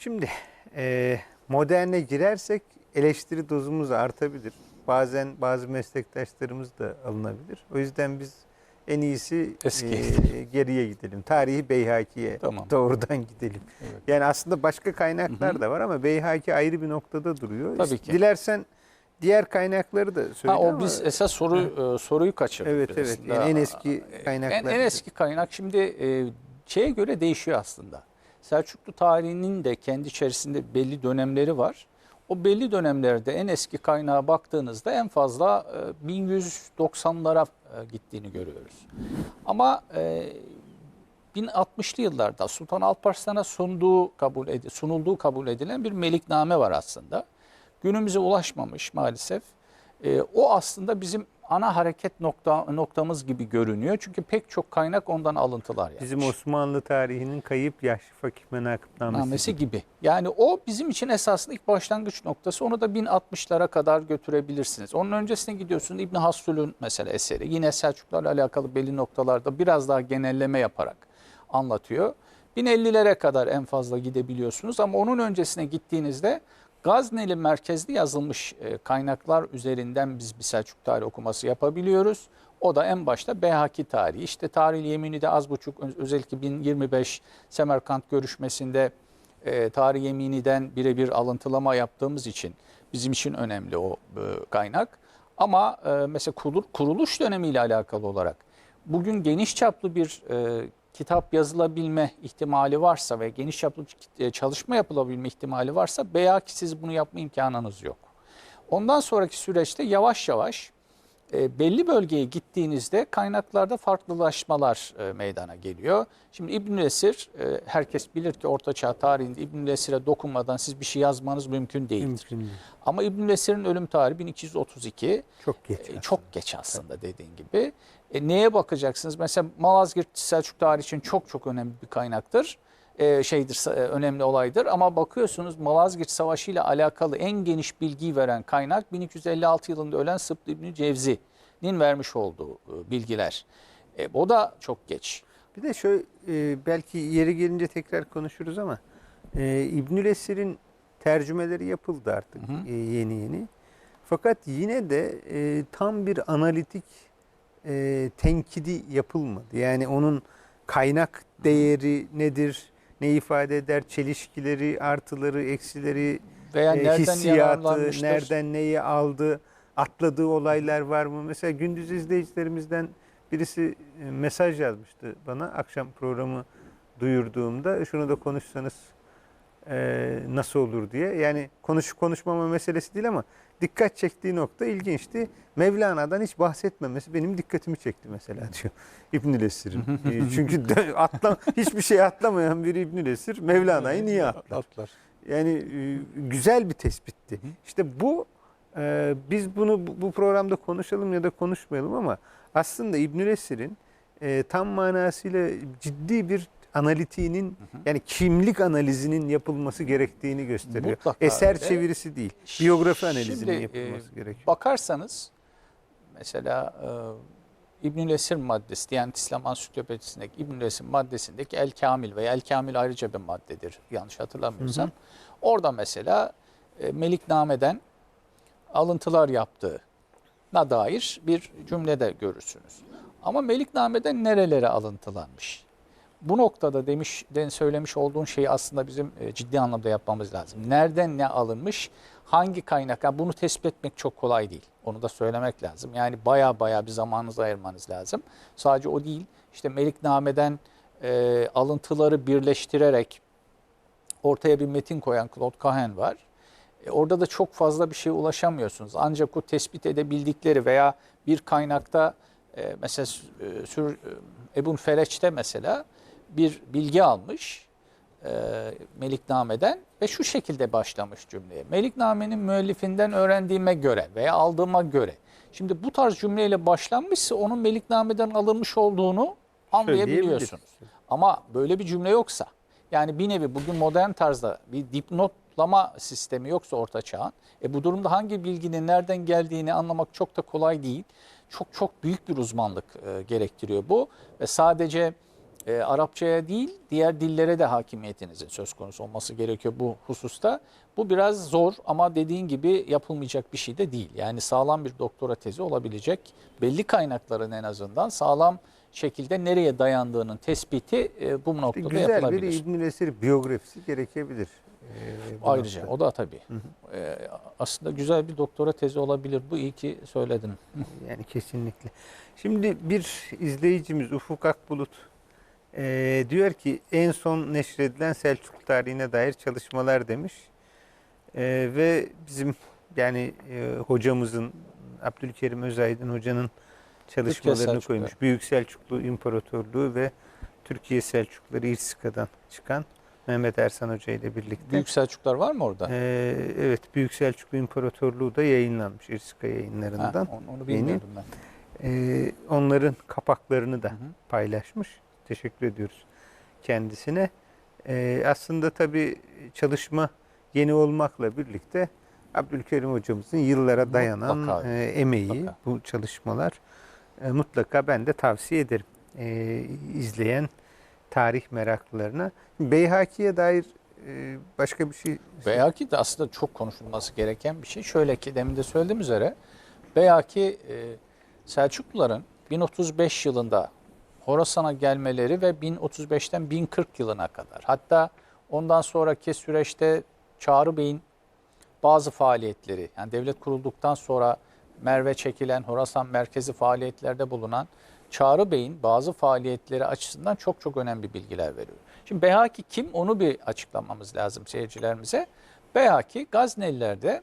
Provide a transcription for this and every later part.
Şimdi e, moderne girersek eleştiri dozumuz artabilir. Bazen bazı meslektaşlarımız da alınabilir. O yüzden biz en iyisi Eski. e, geriye gidelim. Tarihi Beyhaki'ye Tamam. doğrudan gidelim. Evet. Yani aslında başka kaynaklar Hı hı. da var ama Beyhaki ayrı bir noktada duruyor. Tabii ki. Dilersen diğer kaynakları da söyle Ha, o ama biz esas soru e, soruyu kaçırdık. Evet, evet. Yani en eski En, kaynaklar. en eski kaynak şimdi e, şeye göre değişiyor aslında. Selçuklu tarihinin de kendi içerisinde belli dönemleri var. O belli dönemlerde en eski kaynağa baktığınızda en fazla e, 1190'lara e, gittiğini görüyoruz. Ama e, 1060'lı yıllarda Sultan Alparslan'a sunduğu kabul sunulduğu kabul edilen bir melikname var aslında. Günümüze ulaşmamış maalesef. E, o aslında bizim ana hareket nokta noktamız gibi görünüyor. Çünkü pek çok kaynak ondan alıntılar yapmış. Bizim Osmanlı tarihinin kayıp yaşlı fakih menakıbnamesi. namesi gibi. Yani o bizim için esasında ilk başlangıç noktası. Onu da 1060'lara kadar götürebilirsiniz. Onun öncesine gidiyorsunuz İbn Hassul'ün mesela eseri. Yine Selçuklarla alakalı belli noktalarda biraz daha genelleme yaparak anlatıyor. 1050'lere kadar en fazla gidebiliyorsunuz ama onun öncesine gittiğinizde Gazneli merkezli yazılmış e, kaynaklar üzerinden biz bir Selçuk tarihi okuması yapabiliyoruz. O da en başta Beyhaki tarihi. İşte tarih yemini de az buçuk özellikle 1025 Semerkant görüşmesinde e, tarih yeminiden birebir alıntılama yaptığımız için bizim için önemli o e, kaynak. Ama e, mesela kurul- kuruluş dönemiyle alakalı olarak bugün geniş çaplı bir kitap yazılabilme ihtimali varsa ve geniş çaplı e, çalışma yapılabilme ihtimali varsa Beyhaki siz bunu yapma imkanınız yok. Ondan sonraki süreçte yavaş yavaş e, belli bölgeye gittiğinizde kaynaklarda farklılaşmalar e, meydana geliyor. Şimdi İbn Esir e, herkes bilir ki Orta Çağ tarihinde İbn Esir'e dokunmadan siz bir şey yazmanız mümkün değildir. Mümkün değil. Ama İbn Esir'in ölüm tarihi 1232. Çok geç. E, aslında. çok geç aslında dediğin gibi. E, neye bakacaksınız? Mesela Malazgirt Selçuk tarihi için çok çok önemli bir kaynaktır. E, şeydir e, önemli olaydır ama bakıyorsunuz Malazgirt Savaşı ile alakalı en geniş bilgiyi veren kaynak 1256 yılında ölen Sıbt İbni Cevzi'nin vermiş olduğu e, bilgiler. E, o da çok geç. Bir de şöyle e, belki yeri gelince tekrar konuşuruz ama e, İbnül Esir'in tercümeleri yapıldı artık Hı hı. e, yeni yeni. Fakat yine de e, tam bir analitik e, tenkidi yapılmadı. Yani onun kaynak değeri nedir, ne ifade eder, çelişkileri, artıları, eksileri, Veya e, nereden hissiyatı, nereden neyi aldı, atladığı olaylar var mı? Mesela gündüz izleyicilerimizden birisi e, mesaj yazmıştı bana akşam programı duyurduğumda şunu da konuşsanız e, nasıl olur diye. Yani konuşup konuşmama meselesi değil ama dikkat çektiği nokta ilginçti. Mevlana'dan hiç bahsetmemesi benim dikkatimi çekti mesela diyor İbnül Esir'in. E, Çünkü atlam hiçbir şey atlamayan bir İbnül Esir Mevlana'yı niye atlar? Atlar. Yani e, güzel bir tespitti. İşte bu e, biz bunu bu- programda konuşalım ya da konuşmayalım ama aslında İbnül Esir'in e, tam manasıyla ciddi bir analitiğinin Hı hı. yani kimlik analizinin yapılması gerektiğini gösteriyor. Mutlaka Eser öyle. çevirisi değil. Biyografi Şimdi, analizinin e, yapılması gerekiyor. Bakarsanız mesela e, İbnül Esir maddesi, Diyanet İslam Ansiklopedisindeki İbnül Esir maddesindeki El Kamil veya El Kamil ayrıca bir maddedir yanlış hatırlamıyorsam. Hı hı. Orada mesela e, Melikname'den alıntılar yaptığına dair bir cümlede görürsünüz. Ama Melikname'den nerelere alıntılanmış? Bu noktada demiş, den söylemiş olduğun şeyi aslında bizim e, ciddi anlamda yapmamız lazım. Nereden ne alınmış, hangi kaynak? Yani bunu tespit etmek çok kolay değil. Onu da söylemek lazım. Yani baya baya bir zamanınızı ayırmanız lazım. Sadece o değil. İşte Melikname'den e, alıntıları birleştirerek ortaya bir metin koyan Claude Cahen var. E, orada da çok fazla bir şeye ulaşamıyorsunuz. Ancak o tespit edebildikleri veya bir kaynakta e, mesela e, Sür, e, Ebun Fereç'te mesela bir bilgi almış e, Melikname'den ve şu şekilde başlamış cümleye. Melikname'nin müellifinden öğrendiğime göre veya aldığıma göre. Şimdi bu tarz cümleyle başlanmışsa onun Melikname'den alınmış olduğunu anlayabiliyorsunuz. Ama böyle bir cümle yoksa yani bir nevi bugün modern tarzda bir dipnotlama sistemi yoksa orta çağın e bu durumda hangi bilginin nereden geldiğini anlamak çok da kolay değil. Çok çok büyük bir uzmanlık e, gerektiriyor bu ve sadece e, Arapçaya değil diğer dillere de hakimiyetinizin söz konusu olması gerekiyor bu hususta. Bu biraz zor ama dediğin gibi yapılmayacak bir şey de değil. Yani sağlam bir doktora tezi olabilecek belli kaynakların en azından sağlam şekilde nereye dayandığının tespiti e, bu noktada Güzel bir yapılabilir. İbn Esir biyografisi gerekebilir. Ee, Ayrıca noktada. o da tabii. E, aslında güzel bir doktora tezi olabilir. Bu iyi ki söyledin. Yani kesinlikle. Şimdi bir izleyicimiz Ufuk Akbulut eee, diyor ki en son neşredilen Selçuklu tarihine dair çalışmalar demiş. Eee, ve bizim yani eee, hocamızın Abdülkerim Özaydın hocanın çalışmalarını koymuş. Büyük Selçuklu İmparatorluğu ve Türkiye Selçukluları İrsika'dan çıkan Mehmet Ersan Hoca ile birlikte. Büyük Selçuklar var mı orada? Eee, evet Büyük Selçuklu İmparatorluğu da yayınlanmış İrsika Ha, yayınlarından. onu, onu bilmiyordum ben. Ee, onların kapaklarını da Hı hı. paylaşmış. Teşekkür ediyoruz kendisine. Ee, aslında tabii çalışma yeni olmakla birlikte Abdülkerim hocamızın yıllara dayanan Mutlaka. e, emeği, Mutlaka. bu çalışmalar e, mutlaka ben de tavsiye ederim e, izleyen tarih meraklılarına. Beyhaki'ye dair e, başka bir şey Beyaki de aslında çok konuşulması gereken bir şey. Şöyle ki demin de söylediğim üzere Beyaki e, Selçukluların 1035 yılında Horasan'a gelmeleri ve 1035'ten 1040 yılına kadar hatta ondan sonraki süreçte Çağrı Bey'in bazı faaliyetleri yani devlet kurulduktan sonra Merve çekilen Horasan merkezi faaliyetlerde bulunan Çağrı Bey'in bazı faaliyetleri açısından çok çok önemli bilgiler veriyor. Şimdi Beyhaki kim onu bir açıklamamız lazım seyircilerimize. Beyhaki Gazneliler'de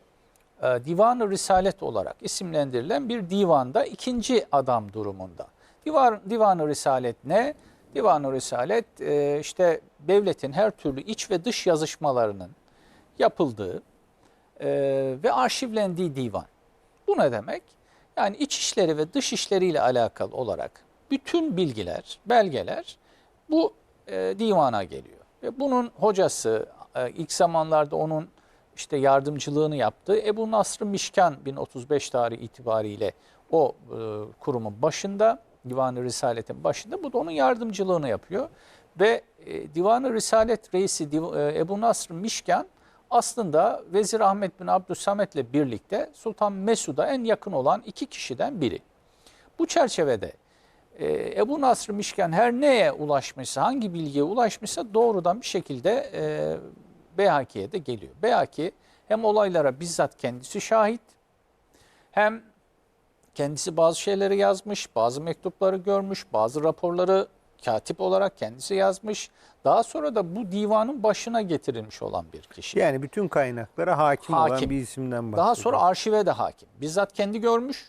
e, Divan-ı Risalet olarak isimlendirilen bir divanda ikinci adam durumunda. Divan, Divan-ı Risalet ne? Divan-ı Risalet e, işte devletin her türlü iç ve dış yazışmalarının yapıldığı e, ve arşivlendiği divan. Bu ne demek? Yani iç işleri ve dış işleriyle alakalı olarak bütün bilgiler, belgeler bu e, divana geliyor. Ve bunun hocası e, ilk zamanlarda onun işte yardımcılığını yaptığı Ebu Nasr Mişkan 1035 tarihi itibariyle o e, kurumun başında, Divan-ı Risalet'in başında bu da onun yardımcılığını yapıyor. Ve e, Divan-ı Risalet reisi Div- e, Ebu Nasr Mişkan aslında Vezir Ahmet bin Abdülsamet'le birlikte Sultan Mesud'a en yakın olan iki kişiden biri. Bu çerçevede e, Ebu Nasr Mişkan her neye ulaşmışsa, hangi bilgiye ulaşmışsa doğrudan bir şekilde e, Beyhaki'ye de geliyor. Beyhaki hem olaylara bizzat kendisi şahit, hem kendisi bazı şeyleri yazmış, bazı mektupları görmüş, bazı raporları katip olarak kendisi yazmış. Daha sonra da bu divanın başına getirilmiş olan bir kişi. yani bütün kaynaklara hakim, olan Hakim. bir isimden bahsediyor. Daha sonra arşive de hakim. Bizzat kendi görmüş.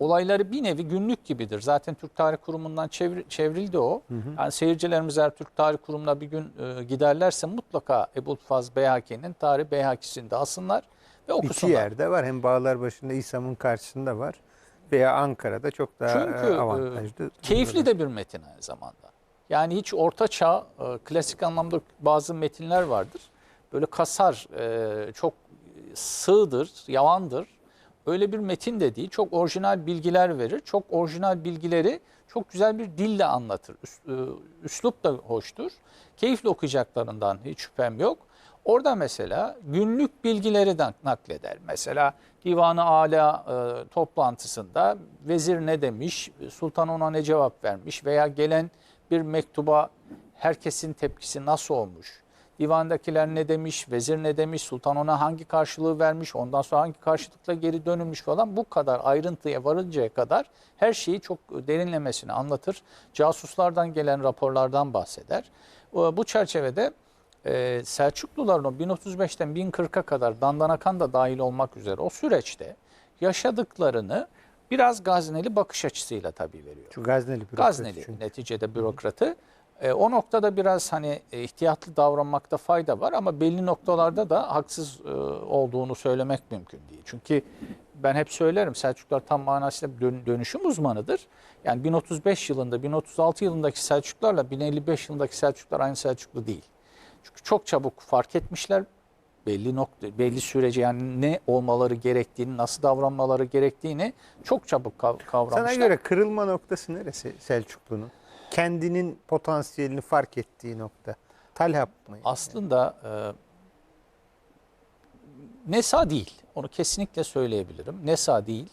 Olayları bir nevi günlük gibidir. Zaten Türk Tarih Kurumu'ndan çevir- çevrildi o. Yani seyircilerimiz eğer Türk Tarih Kurumu'na bir gün e, giderlerse mutlaka Ebu Faz Beyhaki'nin Tarih Beyhakisini de alsınlar ve İki okusunlar. yerde var. Hem Bağlarbaşı'nda İSAM'ın karşısında var. Veya Ankara'da çok daha Çünkü e, e, avantajlı. keyifli de bir metin aynı zamanda. Yani hiç orta çağ, e, klasik anlamda bazı metinler vardır. Böyle kasar, çok sığdır, yavandır. Öyle bir metin de değil. Çok orijinal bilgiler verir. Çok orijinal bilgileri çok güzel bir dille anlatır. Üs- Üslup da hoştur. Keyifli okuyacaklarından hiç şüphem yok. Orada mesela günlük bilgileri de nakleder. Mesela Divan-ı Ala e, toplantısında vezir ne demiş, sultan ona ne cevap vermiş veya gelen bir mektuba herkesin tepkisi nasıl olmuş? Divandakiler ne demiş, vezir ne demiş, sultan ona hangi karşılığı vermiş, ondan sonra hangi karşılıkla geri dönülmüş falan bu kadar ayrıntıya varıncaya kadar her şeyi çok derinlemesine anlatır. Casuslardan gelen raporlardan bahseder. Bu çerçevede e, Selçukluların o 1035'ten 1040'a kadar Dandanakan da dahil olmak üzere o süreçte yaşadıklarını biraz Gazneli bakış açısıyla tabii veriyor. Şu Gazneli bürokrasi Gazneli çünkü. neticede bürokratı. E, o noktada biraz hani e, ihtiyatlı davranmakta fayda var ama belli noktalarda da haksız e, olduğunu söylemek mümkün değil. Çünkü ben hep söylerim Selçuklular tam manasıyla dön- dönüşüm uzmanıdır. Yani 1035 yılında 1036 yılındaki Selçuklularla 1055 yılındaki Selçuklular aynı Selçuklu değil. Çünkü çok çabuk fark etmişler belli nokta belli sürece yani ne olmaları gerektiğini, nasıl davranmaları gerektiğini çok çabuk kav- kavramışlar. Sana göre kırılma noktası neresi Selçuklu'nun? kendinin potansiyelini fark ettiği nokta. Talhap mı? Aslında e, NESA değil. Onu kesinlikle söyleyebilirim. NESA değil.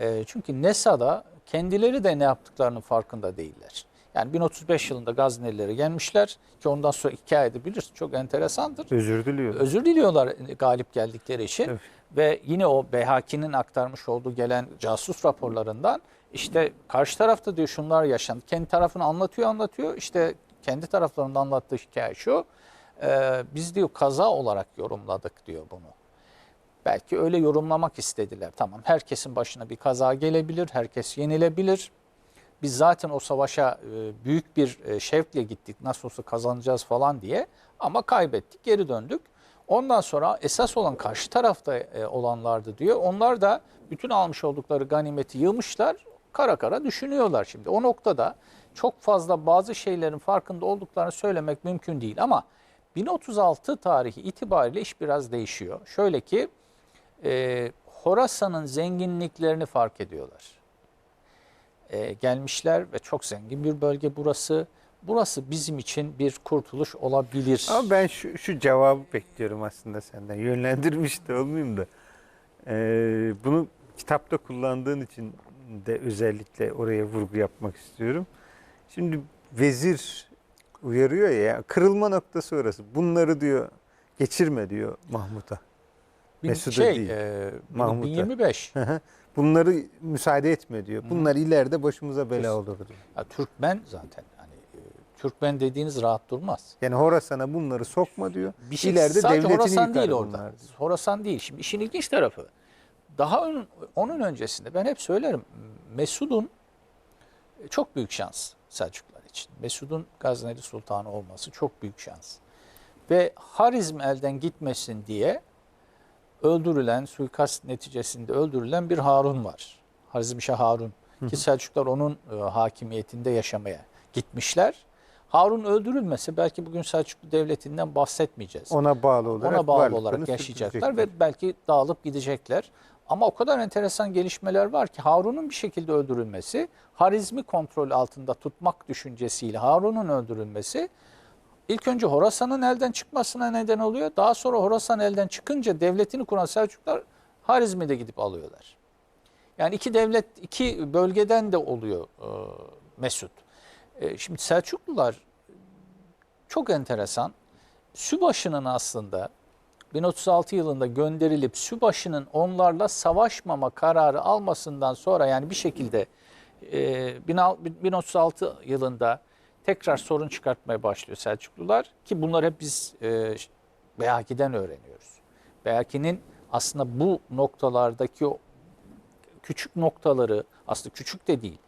E, çünkü NESA'da kendileri de ne yaptıklarının farkında değiller. Yani 1035 yılında Gaznelileri gelmişler ki ondan sonra hikayede bilirsin çok enteresandır. Özür diliyorum. Özür diliyorlar galip geldikleri için Evet. ve yine o Beyhaki'nin aktarmış olduğu gelen casus raporlarından işte karşı tarafta diyor şunlar yaşandı. Kendi tarafını anlatıyor anlatıyor. İşte kendi taraflarında anlattığı hikaye şu. e, biz diyor kaza olarak yorumladık diyor bunu. Belki öyle yorumlamak istediler. Tamam herkesin başına bir kaza gelebilir, herkes yenilebilir. Biz zaten o savaşa e, büyük bir e, şevkle gittik. Nasıl olsa kazanacağız falan diye. Ama kaybettik, geri döndük. Ondan sonra esas olan karşı tarafta e, olanlardı diyor. Onlar da bütün almış oldukları ganimeti yığmışlar. Kara kara düşünüyorlar şimdi. O noktada çok fazla bazı şeylerin farkında olduklarını söylemek mümkün değil. Ama 1036 tarihi itibariyle iş biraz değişiyor. Şöyle ki e, Horasan'ın zenginliklerini fark ediyorlar e, gelmişler ve çok zengin bir bölge burası. Burası bizim için bir kurtuluş olabilir. Ama ben şu, şu cevabı bekliyorum aslında senden. Yönlendirmiş de olmayayım da. Ee, bunu kitapta kullandığın için de özellikle oraya vurgu yapmak istiyorum. Şimdi vezir uyarıyor ya, kırılma noktası orası. Bunları diyor geçirme diyor Mahmut'a. Bin- şey, değil, e, Mahmut'a. 1025. Bunları müsaade etme diyor. Bunlar ileride başımıza bela Kesin. olur diyor. Ya, Türkmen zaten hani e, Türkmen dediğiniz rahat durmaz. Yani Horasan'a bunları sokma diyor. Bir şey İleride devletini Horasan değil orada. diyor. Horasan değil. Şimdi işin ilginç tarafı. Daha ön- onun öncesinde ben hep söylerim. Mesud'un çok büyük şans Selçuklular için. Mesud'un Gazneli Sultanı olması çok büyük şans. Ve Harizm elden gitmesin diye öldürülen, suikast neticesinde öldürülen bir Harun var. Harizmşah Harun. Ki Selçuklar onun e, hakimiyetinde yaşamaya gitmişler. Harun öldürülmese belki bugün Selçuklu Devleti'nden bahsetmeyeceğiz Ona bağlı olarak ona bağlı olarak yaşayacaklar ve belki dağılıp gidecekler. Ama o kadar enteresan gelişmeler var ki Harun'un bir şekilde öldürülmesi, Harizmi kontrol altında tutmak düşüncesiyle Harun'un öldürülmesi ilk önce Horasan'ın elden çıkmasına neden oluyor. Daha sonra Horasan elden çıkınca devletini kuran Selçuklar Harizmi de gidip alıyorlar. Yani iki devlet, iki bölgeden de oluyor e, Mesut. E, şimdi Selçuklular çok enteresan. Sübaşı'nın aslında 1036 yılında gönderilip Sübaşı'nın onlarla savaşmama kararı almasından sonra yani bir şekilde e, 1036 yılında tekrar sorun çıkartmaya başlıyor Selçuklular ki bunlar hep biz e, Beyaki'den öğreniyoruz. Beyaki'nin aslında bu noktalardaki o küçük noktaları aslında küçük de değil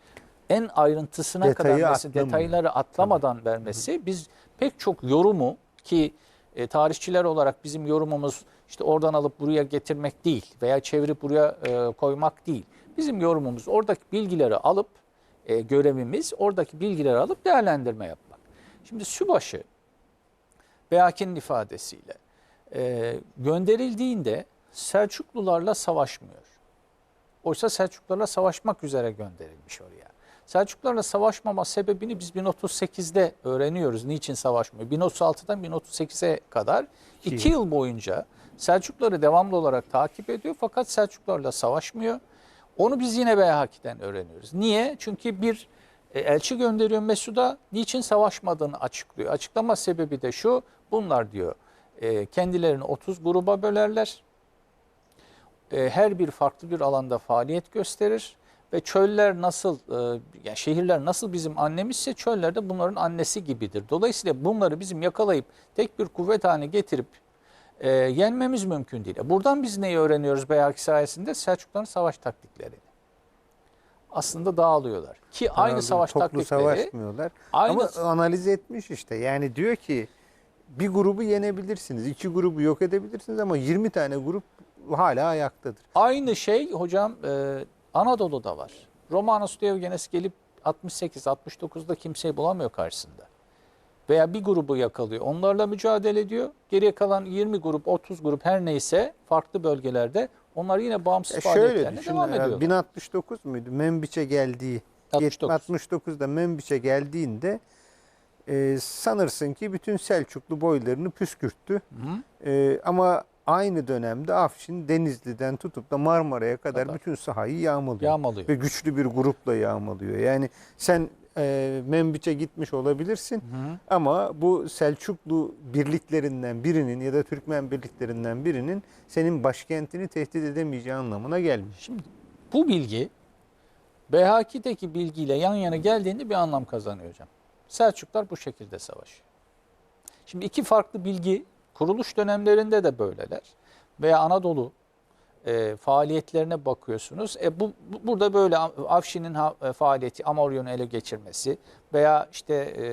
en ayrıntısına Detayı kadar atlamıyor. detayları atlamadan vermesi biz pek çok yorumu ki e, tarihçiler olarak bizim yorumumuz işte oradan alıp buraya getirmek değil veya çevirip buraya e, koymak değil. Bizim yorumumuz oradaki bilgileri alıp e, görevimiz oradaki bilgileri alıp değerlendirme yapmak. Şimdi Sübaşı Beyaki'nin ifadesiyle e, gönderildiğinde Selçuklularla savaşmıyor. Oysa Selçuklularla savaşmak üzere gönderilmiş oraya. Selçuklularla savaşmama sebebini biz 1038'de öğreniyoruz. Niçin savaşmıyor? 1036'dan 1038'e kadar iki yıl boyunca Selçukluları devamlı olarak takip ediyor fakat Selçuklularla savaşmıyor. Onu biz yine Beyhaki'den öğreniyoruz. Niye? Çünkü bir e, elçi gönderiyor Mesud'a niçin savaşmadığını açıklıyor. Açıklama sebebi de şu, bunlar diyor e, kendilerini 30 gruba bölerler. E, her bir farklı bir alanda faaliyet gösterir ve çöller nasıl, yani şehirler nasıl bizim annemizse çöller de bunların annesi gibidir. Dolayısıyla bunları bizim yakalayıp tek bir kuvvet haline getirip e, yenmemiz mümkün değil. E, Buradan biz neyi öğreniyoruz Beyaki sayesinde? Selçukluların savaş taktiklerini. Aslında dağılıyorlar. Ki aynı Anladım. savaş Toplu taktikleri savaşmıyorlar. aynı Ama analiz etmiş işte. Yani diyor ki bir grubu yenebilirsiniz, iki grubu yok edebilirsiniz ama 20 tane grup hala ayaktadır. Aynı şey hocam e, Anadolu'da var. Romanus Diogenes gelip 68-69'da kimseyi bulamıyor karşısında. Veya bir grubu yakalıyor. Onlarla mücadele ediyor. Geriye kalan 20 grup, 30 grup her neyse farklı bölgelerde onlar yine bağımsız E faaliyetlerine düşün, devam e, ediyorlar. 1069 muydu? Membiç'e geldiği 69. 69'da Membiç'e geldiğinde e, sanırsın ki bütün Selçuklu boylarını püskürttü. Hı? E, ama aynı dönemde Afşin Denizli'den tutup da Marmara'ya kadar Kadar. bütün sahayı yağmalıyor. Yağmalıyor. Ve güçlü bir grupla yağmalıyor. Yani sen e, Membiç'e gitmiş olabilirsin Hı? ama bu Selçuklu birliklerinden birinin ya da Türkmen birliklerinden birinin senin başkentini tehdit edemeyeceği anlamına gelmiyor. Şimdi bu bilgi Behaki'deki bilgiyle yan yana geldiğinde bir anlam kazanıyor hocam. Selçuklar bu şekilde savaşıyor. Şimdi iki farklı bilgi kuruluş dönemlerinde de böyleler. Veya Anadolu e, faaliyetlerine bakıyorsunuz. E, bu, bu- burada böyle Afşin'in ha- e, faaliyeti Amoryon'u ele geçirmesi veya işte e,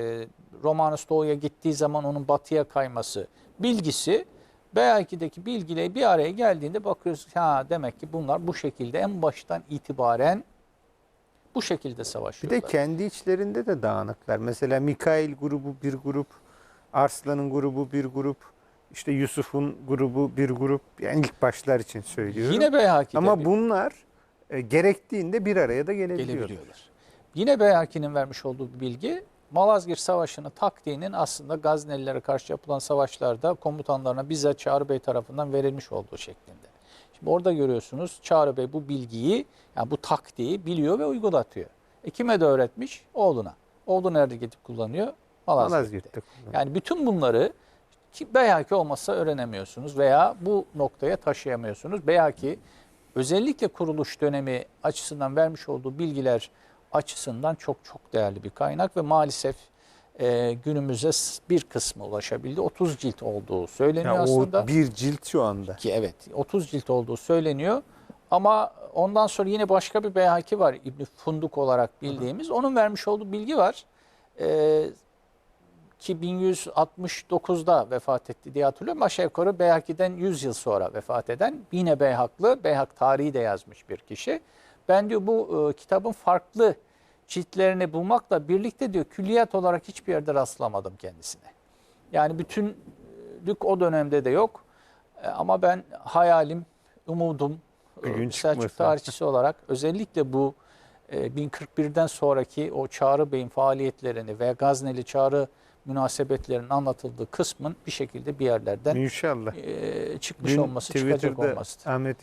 Romanus Doğu'ya gittiği zaman onun batıya kayması bilgisi B2'deki bilgiyle bir araya geldiğinde bakıyoruz ha demek ki bunlar bu şekilde en baştan itibaren bu şekilde Bir savaşıyorlar. de kendi içlerinde de dağınıklar. Mesela Mikail grubu bir grup, Arslan'ın grubu bir grup, işte Yusuf'un grubu bir grup. Yani ilk başlar için söylüyorum. Yine B2'de Ama bunlar e, gerektiğinde bir araya da gelebiliyor. gelebiliyorlar. Yine Beyhaki'nin vermiş olduğu bilgi Malazgirt Savaşı'nın taktiğinin aslında Gaznelilere karşı yapılan savaşlarda komutanlarına bizzat Çağrı Bey tarafından verilmiş olduğu şeklinde. Şimdi orada görüyorsunuz Çağrı Bey bu bilgiyi, yani bu taktiği biliyor ve uygulatıyor. E kime de öğretmiş? Oğluna. Oğlu nerede gidip kullanıyor? Malazgirt'te. Malazgirt'te kullanıyor. Yani bütün bunları ki Beyhaki olmazsa öğrenemiyorsunuz veya bu noktaya taşıyamıyorsunuz. Beyhaki özellikle kuruluş dönemi açısından vermiş olduğu bilgiler açısından çok çok değerli bir kaynak ve maalesef e, günümüze bir kısmı ulaşabildi. 30 cilt olduğu söyleniyor Ya aslında. o bir cilt şu anda. Ki evet 30 cilt olduğu söyleniyor. Ama ondan sonra yine başka bir Beyhaki var İbn Funduk olarak bildiğimiz. Onun vermiş olduğu bilgi var. Ee, ki 1169'da vefat etti diye hatırlıyorum. Aşağı yukarı Beyhaki'den 100 yıl sonra vefat eden yine Beyhaklı, Beyhak tarihi de yazmış bir kişi. Ben diyor bu e, kitabın farklı ciltlerini bulmakla birlikte diyor külliyat olarak hiçbir yerde rastlamadım kendisine. Yani bütünlük o dönemde de yok. E, Ama ben hayalim, umudum Bir gün e, Selçuk tarihçisi olarak özellikle bu e, 1041'den sonraki o Çağrı Bey'in faaliyetlerini ve Gazneli Çağrı münasebetlerinin anlatıldığı kısmın bir şekilde bir yerlerden İnşallah. e, çıkmış Dün olması, çıkacak Twitter'da olması. Ahmet